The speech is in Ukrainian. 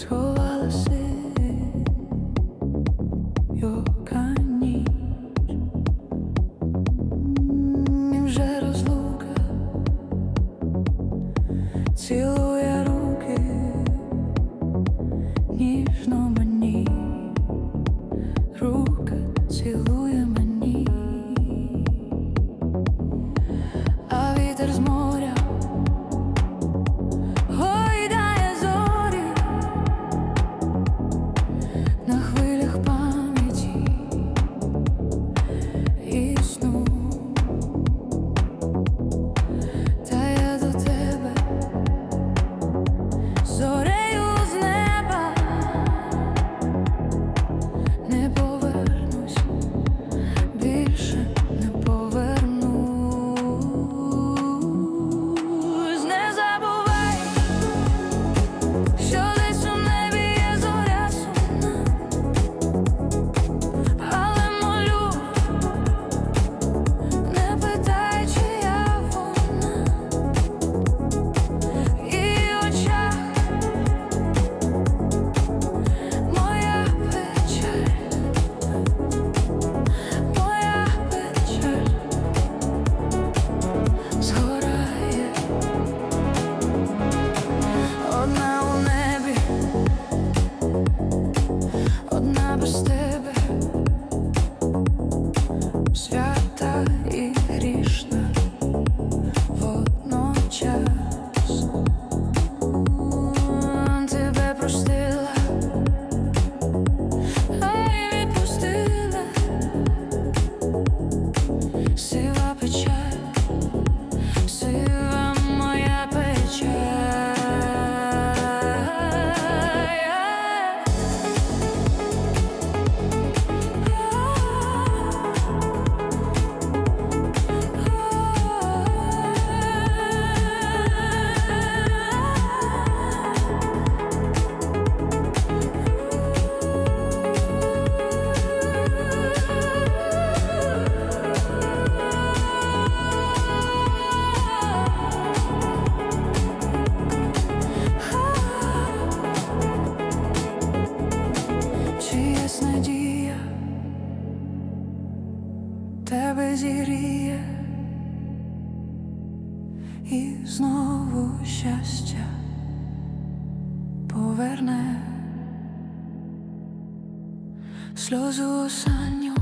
сховалася йока ніч, і розлука цілує руки ніжно мені. тебе зігріє. І знову щастя поверне. Сльозу останню